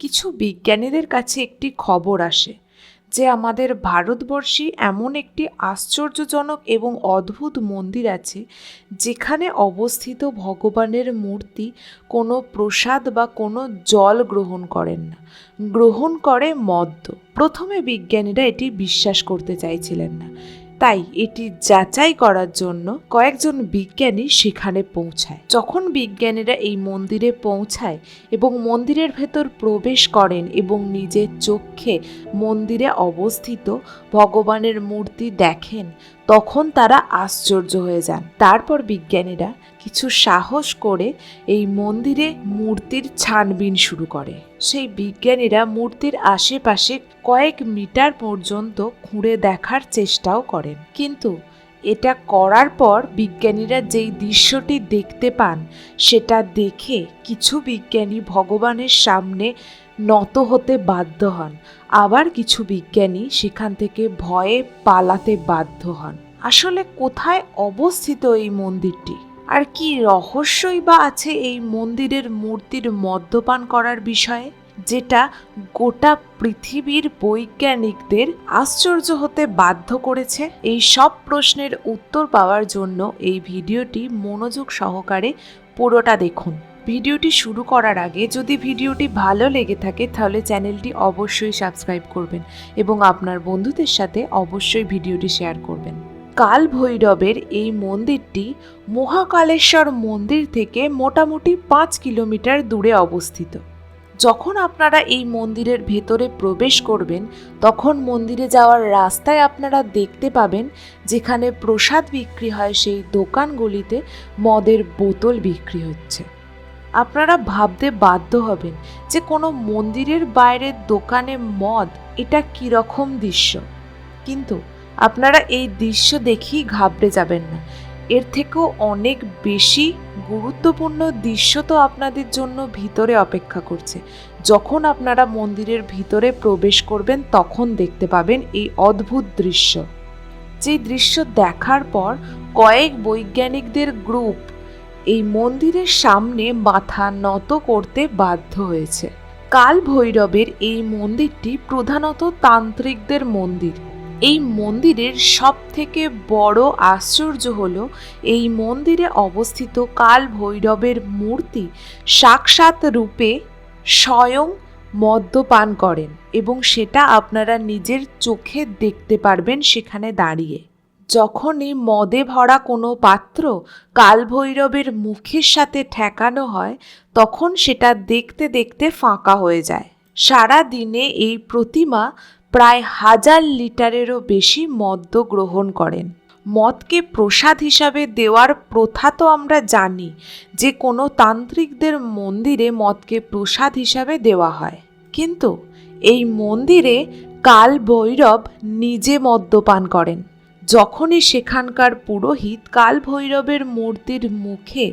কিছু বিজ্ঞানীদের কাছে একটি খবর আসে, যে আমাদের ভারতবর্ষে এমন একটি আশ্চর্যজনক এবং অদ্ভুত মন্দির আছে, যেখানে অবস্থিত ভগবানের মূর্তি কোনো প্রসাদ বা কোনো জল গ্রহণ করেন না, গ্রহণ করে মদ্য। প্রথমে বিজ্ঞানীরা এটি বিশ্বাস করতে চাইছিলেন না। তাই এটি যাচাই করার জন্য কয়েকজন বিজ্ঞানী সেখানে পৌঁছায়। যখন বিজ্ঞানীরা এই মন্দিরে পৌঁছায় এবং মন্দিরের ভেতর প্রবেশ করেন এবং নিজের চোখে মন্দিরে অবস্থিত ভগবানের মূর্তি দেখেন তখন তারা আশ্চর্য হয়ে যান। তারপর বিজ্ঞানীরা কিছু সাহস করে এই মন্দিরে মূর্তির ছানবিন শুরু করে। সেই বিজ্ঞানীরা মূর্তির আশেপাশে কয়েক মিটার পর্যন্ত খুঁড়ে দেখার চেষ্টাও করেন। কিন্তু এটা করার পর বিজ্ঞানীরা যেই দৃশ্যটি দেখতে পান, সেটা দেখে কিছু বিজ্ঞানী ভগবানের সামনে নত হতে বাধ্য হন। আবার কিছু বিজ্ঞানী সেখান থেকে ভয়ে পালাতে বাধ্য হন। আসলে কোথায় অবস্থিত এই মন্দিরটি? আর কি রহস্যই বা আছে এই মন্দিরের মূর্তির মদ্যপান করার বিষয়ে, যেটা গোটা পৃথিবীর বৈজ্ঞানিকদের আশ্চর্য হতে বাধ্য করেছে? এই সব প্রশ্নের উত্তর পাওয়ার জন্য এই ভিডিওটি মনোযোগ সহকারে পুরোটা দেখুন। ভিডিওটি শুরু করার আগে যদি ভিডিওটি ভালো লেগে থাকে, তাহলে চ্যানেলটি অবশ্যই সাবস্ক্রাইব করবেন এবং আপনার বন্ধুদের সাথে অবশ্যই ভিডিওটি শেয়ার করবেন। কাল ভৈরবের এই মন্দিরটি মহাকালেশ্বর মন্দির থেকে মোটামুটি পাঁচ কিলোমিটার দূরে অবস্থিত। যখন আপনারা এই মন্দিরের ভেতরে প্রবেশ করবেন, তখন মন্দিরে যাওয়ার রাস্তায় আপনারা দেখতে পাবেন, যেখানে প্রসাদ বিক্রি হয় সেই দোকানগুলিতে মদের বোতল বিক্রি হচ্ছে। আপনারা ভাবতে বাধ্য হবেন যে কোনো মন্দিরের বাইরের দোকানে মদ এটা কীরকম দৃশ্য। কিন্তু আপনারা এই দৃশ্য দেখেই ঘাবড়ে যাবেন না। এর থেকেও অনেক বেশি গুরুত্বপূর্ণ দৃশ্য তো আপনাদের জন্য ভিতরে অপেক্ষা করছে। যখন আপনারা মন্দিরের ভিতরে প্রবেশ করবেন, তখন দেখতে পাবেন এই অদ্ভুত দৃশ্য। যে দৃশ্য দেখার পর কয়েক বৈজ্ঞানিকদের গ্রুপ এই মন্দিরের সামনে মাথা নত করতে বাধ্য হয়েছে। কাল ভৈরবের এই মন্দিরটি প্রধানত তান্ত্রিকদের মন্দির। এই মন্দিরের সব থেকে বড় আশ্চর্য হল, এই মন্দিরে অবস্থিত কাল ভৈরবের মূর্তি সাক্ষাৎ রূপে স্বয়ং মদ্যপান করেন এবং সেটা আপনারা নিজের চোখে দেখতে পারবেন সেখানে দাঁড়িয়ে। যখনই মদে ভরা কোনো পাত্র কালভৈরবের মুখের সাথে ঠেকানো হয়, তখন সেটা দেখতে দেখতে ফাঁকা হয়ে যায়। সারা দিনে এই প্রতিমা প্রায় হাজার লিটারেরও বেশি মদ্য গ্রহণ করেন। মদকে প্রসাদ হিসাবে দেওয়ার প্রথা তো আমরা জানি, যে কোনো তান্ত্রিকদের মন্দিরে মদকে প্রসাদ হিসাবে দেওয়া হয়। কিন্তু এই মন্দিরে কাল ভৈরব নিজে মদ্যপান করেন। যখনই সেখানকার পুরোহিত কাল ভৈরবের মূর্তির মুখে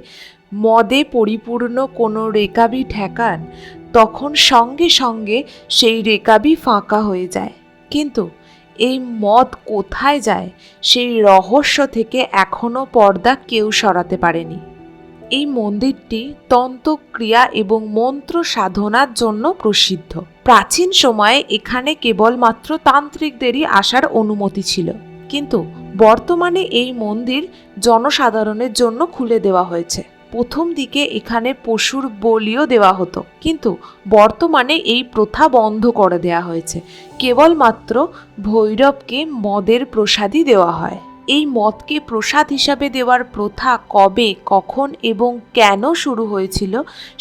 মদে পরিপূর্ণ কোনো রেকাবি ঠেকান, তখন সঙ্গে সঙ্গে সেই রেকাবি ফাঁকা হয়ে যায়। কিন্তু এই মদ কোথায় যায়, সেই রহস্য থেকে এখনও পর্দা কেউ সরাতে পারেনি। এই মন্দিরটি তন্ত্রক্রিয়া এবং মন্ত্র সাধনার জন্য প্রসিদ্ধ। প্রাচীন সময়ে এখানে কেবলমাত্র তান্ত্রিকদেরই আসার অনুমতি ছিল। কিন্তু বর্তমানে এই মন্দির জনসাধারণের জন্য খুলে দেওয়া হয়েছে। প্রথম দিকে এখানে পশুর বলিও দেওয়া হতো, কিন্তু বর্তমানে এই প্রথা বন্ধ করে দেওয়া হয়েছে। কেবলমাত্র ভৈরবকে মদের প্রসাদই দেওয়া হয়। এই মদকে প্রসাদ হিসাবে দেওয়ার প্রথা কবে, কখন এবং কেন শুরু হয়েছিল,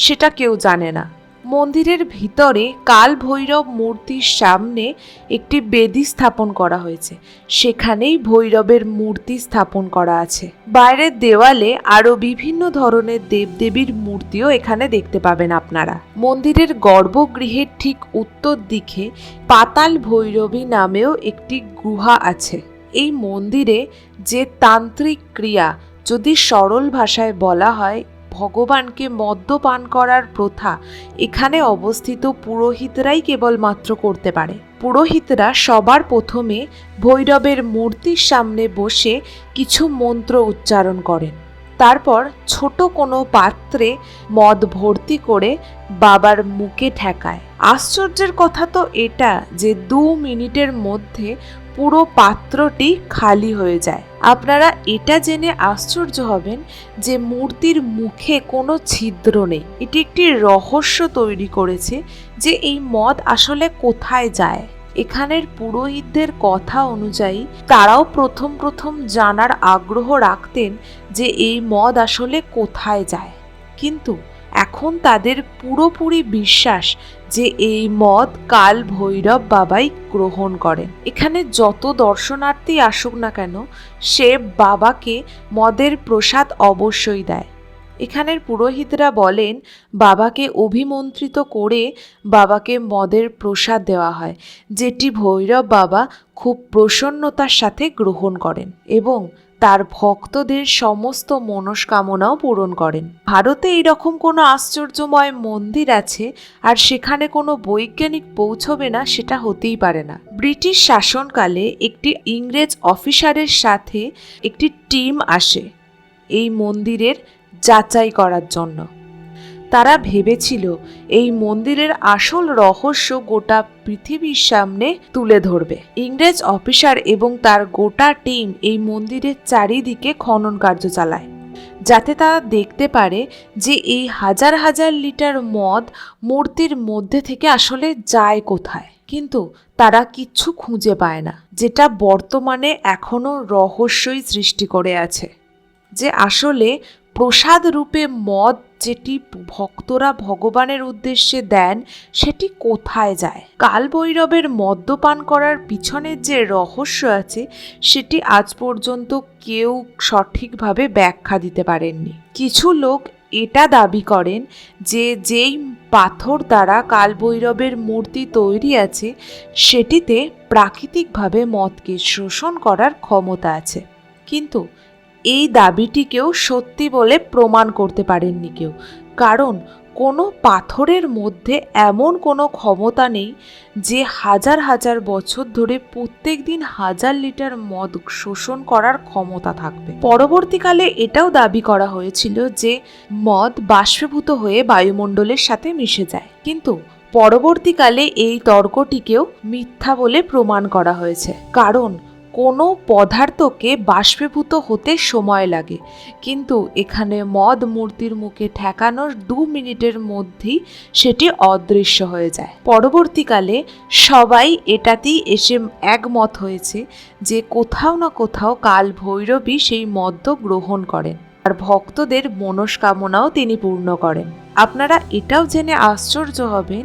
সেটা কেউ জানে না। মন্দিরের ভিতরে কাল ভৈরব মূর্তির সামনে একটি বেদি স্থাপন করা হয়েছে। সেখানেই ভৈরবের মূর্তি স্থাপন করা আছে। বাইরের দেওয়ালে আরও বিভিন্ন ধরনের দেবদেবীর মূর্তিও এখানে দেখতে পাবেন আপনারা। মন্দিরের গর্ভগৃহের ঠিক উত্তর দিকে পাতাল ভৈরবী নামেও একটি গুহা আছে। এই মন্দিরে যে তান্ত্রিক ক্রিয়া, যদি সরল ভাষায় বলা হয় ভগবানকে মদ্যপান করার প্রথা এখানে অবস্থিত পুরোহিতরাই কেবলমাত্র করতে পারে। পুরোহিতরা সবার প্রথমে ভৈরবের মূর্তির সামনে বসে কিছু মন্ত্র উচ্চারণ করেন। তারপর ছোট কোনো পাত্রে মদ ভর্তি করে বাবার মুখে ঠেকায়। আশ্চর্যের কথা তো এটা যে দু মিনিটের মধ্যে পুরো পাত্রটি খালি হয়ে যায়। আপনারা এটা জেনে আশ্চর্য হবেন যে মূর্তির মুখে কোনো ছিদ্র নেই। এটি একটি রহস্য তৈরি করেছে যে এই মদ আসলে কোথায় যায়। এখানের পুরোহিতদের কথা অনুযায়ী তারাও প্রথম প্রথম জানার আগ্রহ রাখতেন যে এই মদ আসলে কোথায় যায়। কিন্তু এখন তাদের পুরোপুরি বিশ্বাস যে এই মদ কাল ভৈরব বাবাই গ্রহণ করেন এখানে যত দর্শনার্থী আসুক না কেন, সে বাবাকে মদের প্রসাদ অবশ্যই দেয়। এখানের পুরোহিতরা বলেন, বাবাকে অভিমন্ত্রিত করে বাবাকে মদের প্রসাদ দেওয়া হয়, যেটি ভৈরব বাবা খুব প্রসন্নতার সাথে গ্রহণ করেন এবং তার ভক্তদের সমস্ত মনস্কামনাও পূরণ করেন। ভারতে এইরকম কোনো আশ্চর্যময় মন্দির আছে আর সেখানে কোনো বৈজ্ঞানিক পৌঁছবে না, সেটা হতেই পারে না। ব্রিটিশ শাসনকালে একটি ইংরেজ অফিসারের সাথে একটি টিম আসে এই মন্দিরের যাচাই করার জন্য। তারা ভেবেছিল এই মন্দিরের আসল রহস্য গোটা পৃথিবীর সামনে তুলে ধরবে। ইংরেজ অফিসার এবং তার গোটা টিম এই মন্দিরের চারিদিকে খনন কার্য চালায়, যাতে তারা দেখতে পারে যে এই হাজার হাজার লিটার মদ মূর্তির মধ্যে থেকে আসলে যায় কোথায়। কিন্তু তারা কিচ্ছু খুঁজে পায় না, যেটা বর্তমানে এখনও রহস্যই সৃষ্টি করে আছে, যে আসলে প্রসাদ রূপে মদ যেটি ভক্তরা ভগবানের উদ্দেশ্যে দেন, সেটি কোথায় যায়? কালভৈরবের মদ্যপান করার পিছনের যে রহস্য আছে, সেটি আজ পর্যন্ত কেউ সঠিকভাবে ব্যাখ্যা দিতে পারেননি। কিছু লোক এটা দাবি করেন যে যেই পাথর দ্বারা কালভৈরবের মূর্তি তৈরি আছে, সেটিতে প্রাকৃতিকভাবে মদকে শোষণ করার ক্ষমতা আছে। কিন্তু এই দাবিটিকেও সত্যি বলে প্রমাণ করতে পারেননি কেউ। কারণ কোনো পাথরের মধ্যে এমন কোনো ক্ষমতা নেই যে হাজার হাজার বছর ধরে প্রত্যেক দিন হাজার লিটার মদ শোষণ করার ক্ষমতা থাকবে। পরবর্তীকালে এটাও দাবি করা হয়েছিল যে মদ বাষ্পীভূত হয়ে বায়ুমণ্ডলের সাথে মিশে যায়। কিন্তু পরবর্তীকালে এই তর্কটিকেও মিথ্যা বলে প্রমাণ করা হয়েছে। কারণ কোনো পদার্থকে বাষ্পীভূত হতে সময় লাগে। কিন্তু এখানে মদ মূর্তির মুখে ঠেকানোর দু মিনিটের মধ্যেই সেটি অদৃশ্য হয়ে যায়। পরবর্তীকালে সবাই এটাতেই এসে একমত হয়েছে যে কোথাও না কোথাও কাল ভৈরবী সেই মদ্য গ্রহণ করেন আর ভক্তদের মনস্কামনাও তিনি পূর্ণ করেন। আপনারা এটাও জেনে আশ্চর্য হবেন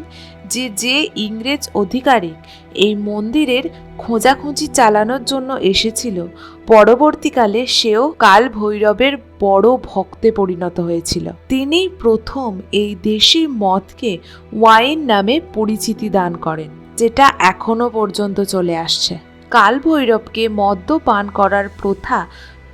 যে যে ইংরেজ অধিকারিক এই মন্দিরের খোঁজাখুঁজি চালানোর জন্য এসেছিল, পরবর্তীকালে সেও কাল ভৈরবের বড় ভক্তে পরিণত হয়েছিল। তিনি প্রথম এই দেশি মদকে ওয়াইন নামে পরিচিতি দান করেন, যেটা এখনও পর্যন্ত চলে আসছে। কাল ভৈরবকে মদ্য পান করার প্রথা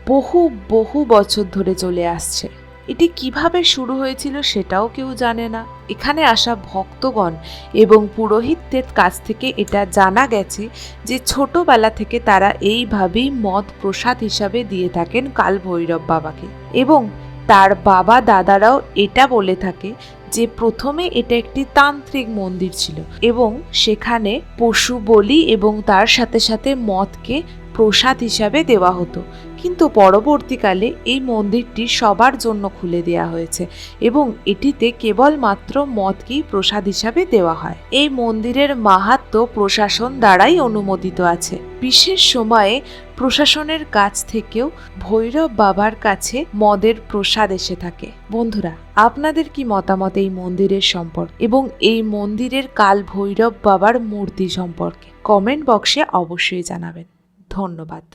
বহু বহু বছর ধরে চলে আসছে। এটি কীভাবে শুরু হয়েছিল সেটাও কেউ জানে না। এখানে আসা ভক্তগণ এবং পুরোহিতদের কাছ থেকে এটা জানা গেছে যে ছোটবেলা থেকে তারা এইভাবেই মদ প্রসাদ হিসাবে দিয়ে থাকেন কাল ভৈরব বাবাকে। এবং তার বাবা দাদারাও এটা বলে থাকে যে প্রথমে এটা একটি তান্ত্রিক মন্দির ছিল এবং সেখানে পশু বলি এবং তার সাথে সাথে মদকে প্রসাদ হিসাবে দেওয়া হতো। কিন্তু পরবর্তীকালে এই মন্দিরটি সবার জন্য খুলে দেওয়া হয়েছে এবং এটিতে কেবলমাত্র মদকেই প্রসাদ হিসাবে দেওয়া হয়। এই মন্দিরের মাহাত্ম প্রশাসন দ্বারাই অনুমোদিত আছে। বিশেষ সময়ে প্রশাসনের কাছ থেকেও ভৈরব বাবার কাছে মদের প্রসাদ এসে থাকে। বন্ধুরা, আপনাদের কি মতামত এই মন্দিরের সম্পর্কে এবং এই মন্দিরের কাল ভৈরব বাবার মূর্তি সম্পর্কে? কমেন্ট বক্সে অবশ্যই জানাবেন। ধন্যবাদ।